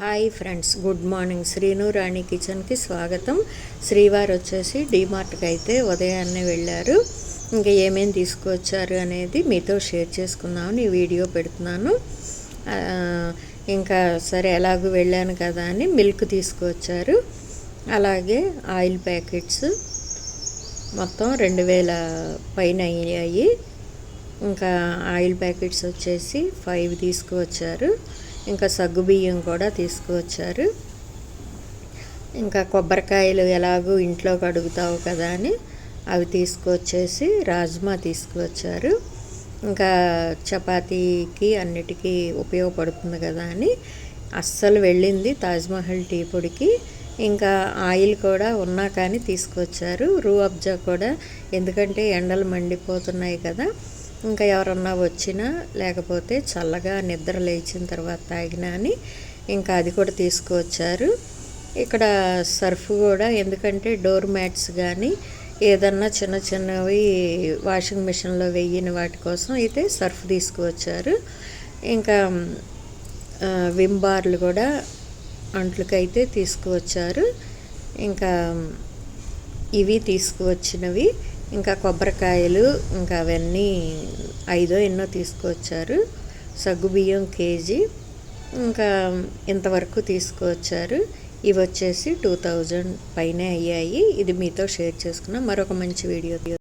Hi friends good morning. Srinu Rani కిచెన్కి స్వాగతం. శ్రీవారు వచ్చేసి డీమార్ట్కి అయితే ఉదయాన్నే వెళ్ళారు. ఇంకా ఏమేమి తీసుకొచ్చారు అనేది మీతో షేర్ చేసుకుందామని ఈ వీడియో పెడుతున్నాను. ఇంకా సరే ఎలాగూ వెళ్ళాను కదా అని మిల్క్ తీసుకొచ్చారు. అలాగే ఆయిల్ ప్యాకెట్స్ మొత్తం రెండు వేల పైన అయ్యాయి. ఇంకా ఆయిల్ ప్యాకెట్స్ వచ్చేసి ఫైవ్ తీసుకువచ్చారు ఇంకా సగ్గుబియ్యం కూడా తీసుకువచ్చారు. ఇంకా కొబ్బరికాయలు ఎలాగో ఇంట్లో కడుగుతావు కదా అని అవి తీసుకువచ్చేసి రాజ్మా తీసుకువచ్చారు. ఇంకా చపాతీకి అన్నిటికీ ఉపయోగపడుతుంది కదా అని అస్సలు వెళ్ళింది తాజ్మహల్ టీ పొడికి. ఇంకా ఆయిల్ కూడా ఉన్నా కానీ తీసుకొచ్చారు రూ అబ్జా కూడా ఎందుకంటే ఎండలు మండిపోతున్నాయి కదా. ఇంకా ఎవరన్నా వచ్చినా లేకపోతే చల్లగా నిద్ర లేచిన తర్వాత తాగినా అని ఇంకా అది కూడా తీసుకువచ్చారు. ఇక్కడ సర్ఫ్ కూడా ఎందుకంటే డోర్ మ్యాట్స్ కానీ ఏదన్నా చిన్న చిన్నవి వాషింగ్ మిషన్లో వెయ్యిన వాటి కోసం అయితే సర్ఫ్ తీసుకువచ్చారు. ఇంకా విమ్ బార్లు కూడా అంట్లకైతే తీసుకువచ్చారు. ఇంకా ఇవి తీసుకువచ్చినవి. ఇంకా కొబ్బరికాయలు ఇంకా అవన్నీ ఐదో ఎన్నో తీసుకువచ్చారు సగ్గుబియ్యం కేజీ. ఇంకా ఇంతవరకు తీసుకువచ్చారు ఇవి వచ్చేసి టూ థౌజండ్ పైనే అయ్యాయి. ఇది మీతో షేర్ చేసుకున్న మరొక మంచి వీడియో.